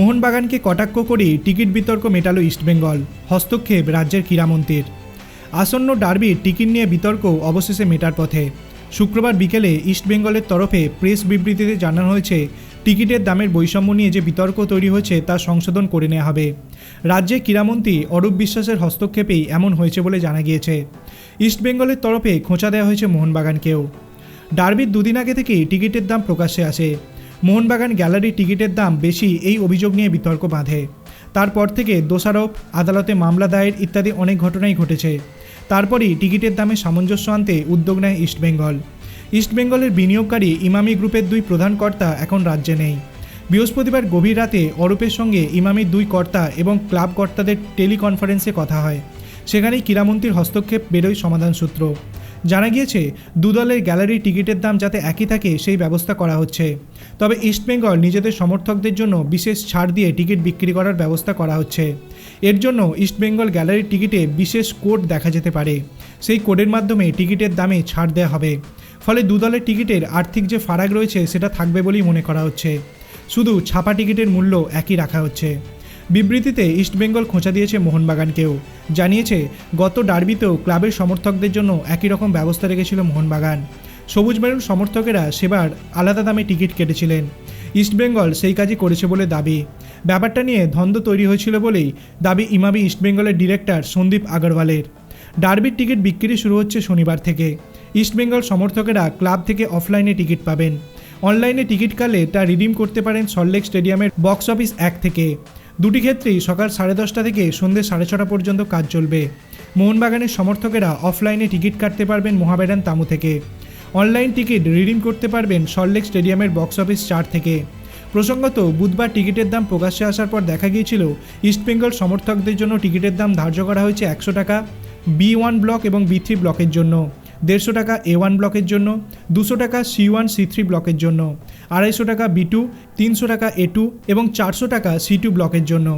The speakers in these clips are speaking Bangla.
মোহনবাগানকে কটাক্ষ করে টিকিট বিতর্ক মেটালো ইস্টবেঙ্গল হস্তক্ষেপ রাজ্যের ক্রীড়ামন্ত্রীর। আসন্ন ডার্বির টিকিট নিয়ে বিতর্ক অবশেষে মেটার পথে। শুক্রবার বিকেলে ইস্টবেঙ্গলের তরফে প্রেস বিবৃতিতে জানানো হয়েছে, টিকিটের দামের বৈষম্য নিয়ে যে বিতর্ক তৈরি হয়েছে তা সংশোধন করে নেওয়া হবে। রাজ্যের ক্রীড়ামন্ত্রী অরূপ বিশ্বাসের হস্তক্ষেপেই এমন হয়েছে বলে জানা গিয়েছে। ইস্টবেঙ্গলের তরফে খোঁচা দেওয়া হয়েছে মোহনবাগানকেও। ডার্বির দুদিন আগে থেকেই টিকিটের দাম প্রকাশ্যে আসে। মোহনবাগান গ্যালারির টিকিটের দাম বেশি এই অভিযোগ নিয়ে বিতর্ক বাঁধে। তারপর থেকে দোষারোপ, আদালতে মামলা দায়ের ইত্যাদি অনেক ঘটনাই ঘটেছে। তারপরই টিকিটের দামে সামঞ্জস্য আনতে উদ্যোগ নেয় ইস্টবেঙ্গল ইস্টবেঙ্গলের বিনিয়োগকারী ইমামি গ্রুপের দুই প্রধান কর্তা এখন রাজ্যে নেই। বৃহস্পতিবার গভীর রাতে অরূপের সঙ্গে ইমামির দুই কর্তা এবং ক্লাব কর্তাদের টেলিকনফারেন্সে কথা হয়। সেখানেই ক্রীড়ামন্ত্রীর হস্তক্ষেপ, বেরোয় সমাধান সূত্র। জানা গিয়েছে, দুদলের গ্যালারির টিকিটের দাম যাতে একই থাকে, সেই ব্যবস্থা করা হচ্ছে। তবে ইস্টবেঙ্গল নিজেদের সমর্থকদের জন্য বিশেষ ছাড় দিয়ে টিকিট বিক্রি করার ব্যবস্থা করা হচ্ছে। এর জন্য ইস্টবেঙ্গল গ্যালারির টিকিটে বিশেষ কোড দেখা যেতে পারে। সেই কোডের মাধ্যমে টিকিটের দামে ছাড় দেওয়া হবে। ফলে দুদলের টিকিটের আর্থিক যে ফারাক রয়েছে, সেটা থাকবে বলেই মনে করা হচ্ছে। শুধু ছাপা টিকিটের মূল্য একই রাখা হচ্ছে। বিবৃতিতে ইস্টবেঙ্গল খোঁচা দিয়েছে মোহনবাগানকেও। জানিয়েছে, গত ডার্বিতেও ক্লাবের সমর্থকদের জন্য একই রকম ব্যবস্থা রেখেছিল মোহনবাগান। সবুজ মেরুন সমর্থকেরা সেবার আলাদা দামে টিকিট কেটেছিলেন। ইস্টবেঙ্গল সেই কাজই করেছে বলে দাবি। ব্যাপারটা নিয়ে ধন্দ্ব তৈরি হয়েছিল বলেই দাবি ইমামি ইস্টবেঙ্গলের ডিরেক্টর সন্দীপ আগরওয়ালের। ডার্বির টিকিট বিক্রি শুরু হচ্ছে শনিবার থেকে। ইস্টবেঙ্গল সমর্থকেরা ক্লাব থেকে অফলাইনে টিকিট পাবেন। অনলাইনে টিকিট কালে তা রিডিম করতে পারেন সল্টলেক স্টেডিয়ামের বক্স অফিস এক থেকে। দুটি ক্ষেত্রেই সকাল সাড়ে দশটা থেকে সন্ধ্যে সাড়ে ছটা পর্যন্ত কাজ চলবে। মোহনবাগানের সমর্থকেরা অফলাইনে টিকিট কাটতে পারবেন মোহামেডান তামু থেকে। অনলাইন টিকিট রিডিম করতে পারবেন সল্টলেক স্টেডিয়ামের বক্স অফিস চার থেকে। প্রসঙ্গত, বুধবার টিকিটের দাম প্রকাশ্যে আসার পর দেখা গিয়েছিল ইস্টবেঙ্গল সমর্থকদের জন্য টিকিটের দাম ধার্য করা হয়েছে একশো টাকা, বি ওয়ান ব্লক এবং বি থ্রি ব্লকের জন্য। দেড়শো টাকা এ ওয়ান ব্লকের জন্য, দুশো টাকা সি ওয়ান সি থ্রি ব্লকের জন্য। আড়াইশো টাকা বি টু, তিনশো টাকা এ টু এবং চারশো টাকা সি টু ব্লকের জন্য।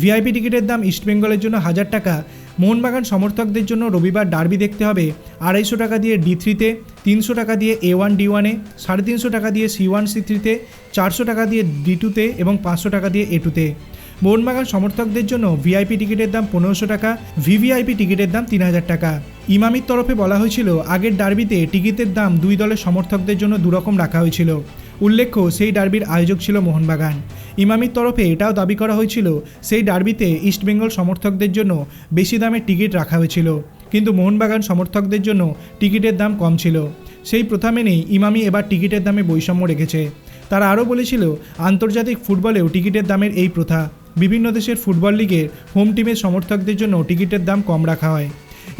ভিআইপি টিকিটের দাম ইস্টবেঙ্গলের জন্য হাজার টাকা। মোহনবাগান সমর্থকদের জন্য রবিবার ডার্বি দেখতে হবে। আড়াইশো টাকা দিয়ে ডি থ্রিতে, তিনশো টাকা দিয়ে এ ওয়ান ডি ওয়ানে, সাড়ে তিনশো টাকা দিয়ে সি ওয়ান সি থ্রিতে, চারশো টাকা দিয়ে ডি টুতে এবং পাঁচশো টাকা দিয়ে এ টুতে। মোহনবাগান সমর্থকদের জন্য ভিআইপি টিকিটের দাম পনেরোশো টাকা, ভিভিআইপি টিকিটের দাম তিন হাজার টাকা। ইমামির তরফে বলা হয়েছিল, আগের ডার্বিতে টিকিটের দাম দুই দলের সমর্থকদের জন্য দুরকম রাখা হয়েছিল। উল্লেখ্য, সেই ডার্বির আয়োজক ছিল মোহনবাগান। ইমামির তরফে এটাও দাবি করা হয়েছিল, সেই ডার্বিতে ইস্টবেঙ্গল সমর্থকদের জন্য বেশি দামের টিকিট রাখা হয়েছিল। কিন্তু মোহনবাগান সমর্থকদের জন্য টিকিটের দাম কম ছিল। সেই প্রথা মেনেই ইমামি এবার টিকিটের দামে বৈষম্য রেখেছে। তারা আরও বলেছিল, আন্তর্জাতিক ফুটবলেও টিকিটের দামের এই প্রথা। বিভিন্ন দেশের ফুটবল লিগের হোম টিমের সমর্থকদের জন্য টিকিটের দাম কম রাখা হয়।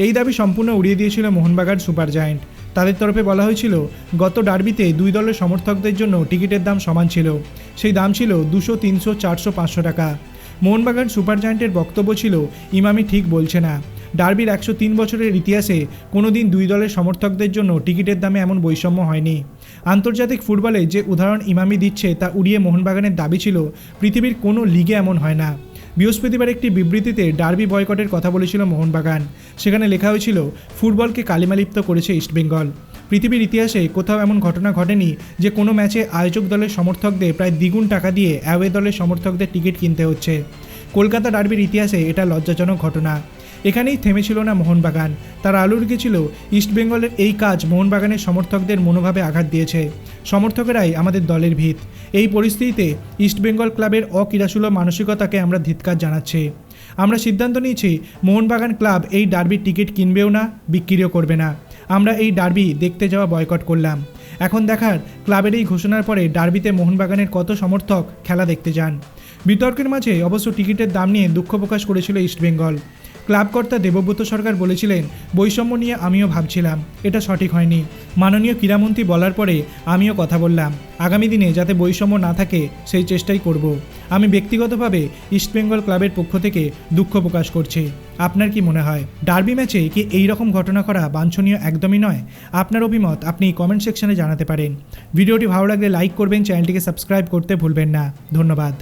এই দাবি সম্পূর্ণ উড়িয়ে দিয়েছিল মোহনবাগান সুপার জায়েন্ট। তাদের তরফে বলা হয়েছিল, গত ডার্বিতে দুই দলের সমর্থকদের জন্য টিকিটের দাম সমান ছিল। সেই দাম ছিল দুশো, তিনশো, চারশো, পাঁচশো টাকা। মোহনবাগান সুপার জায়েন্টের বক্তব্য ছিল, ইমামি ঠিক বলছে না। ডার্বির একশো তিন বছরের ইতিহাসে কোনো দিন দুই দলের সমর্থকদের জন্য টিকিটের দামে এমন বৈষম্য হয়নি। আন্তর্জাতিক ফুটবলে যে উদাহরণ ইমামি দিচ্ছে তা উড়িয়ে মোহনবাগানের দাবি ছিল, পৃথিবীর কোনো লিগে এমন হয় না। বৃহস্পতিবার একটি বিবৃতিতে ডার্বি বয়কটের কথা বলেছিল মোহনবাগান। সেখানে লেখা হয়েছিল, ফুটবলকে কালিমালিপ্ত করেছে ইস্টবেঙ্গল পৃথিবীর ইতিহাসে কোথাও এমন ঘটনা ঘটেনি যে কোনো ম্যাচে আয়োজক দলের সমর্থকদের প্রায় দ্বিগুণ টাকা দিয়ে অ্যাওয়ে দলের সমর্থকদের টিকিট কিনতে হচ্ছে। কলকাতা ডার্বির ইতিহাসে এটা লজ্জাজনক ঘটনা। এখানেই থেমেছিল না মোহনবাগান। তারা আলু রেখেছিল ইস্টবেঙ্গলের এই কাজ মোহনবাগানের সমর্থকদের মনোভাবে আঘাত দিয়েছে। সমর্থকেরাই আমাদের দলের ভিত। এই পরিস্থিতিতে ইস্টবেঙ্গল ক্লাবের অক্রীড়াসুলভ মানসিকতাকে আমরা ধিৎকার জানাচ্ছি। আমরা সিদ্ধান্ত নিয়েছি, মোহনবাগান ক্লাব এই ডার্বির টিকিট কিনবেও না, বিক্রিও করবে না। আমরা এই ডার্বি দেখতে যাওয়া বয়কট করলাম। এখন দেখার, ক্লাবের এই ঘোষণার পরে ডার্বিতে মোহনবাগানের কত সমর্থক খেলা দেখতে যান। বিতর্কের মাঝে অবশ্য টিকিটের দাম নিয়ে দুঃখ প্রকাশ করেছিল ইস্টবেঙ্গল ক্লাব কর্তা দেবব্রত সরকার বলেছিলেন, বৈষম্য নিয়ে আমিও ভাবছিলাম। এটা সঠিক হয়নি। মাননীয় ক্রীড়ামন্ত্রী বলার পরে আমিও কথা বললাম। আগামী দিনে যাতে বৈষম্য না থাকে, সেই চেষ্টাই করব। আমি ব্যক্তিগতভাবে ইস্টবেঙ্গল ক্লাবের পক্ষ থেকে দুঃখ প্রকাশ করছি। আপনার কি মনে হয়, ডার্বি ম্যাচে কি এই রকম ঘটনা করা বাঞ্ছনীয় একদমই নয়? আপনার অভিমত আপনি কমেন্ট সেকশনে জানাতে পারেন। ভিডিওটি ভালো লাগলে লাইক করবেন, চ্যানেলটিকে সাবস্ক্রাইব করতে ভুলবেন না। ধন্যবাদ।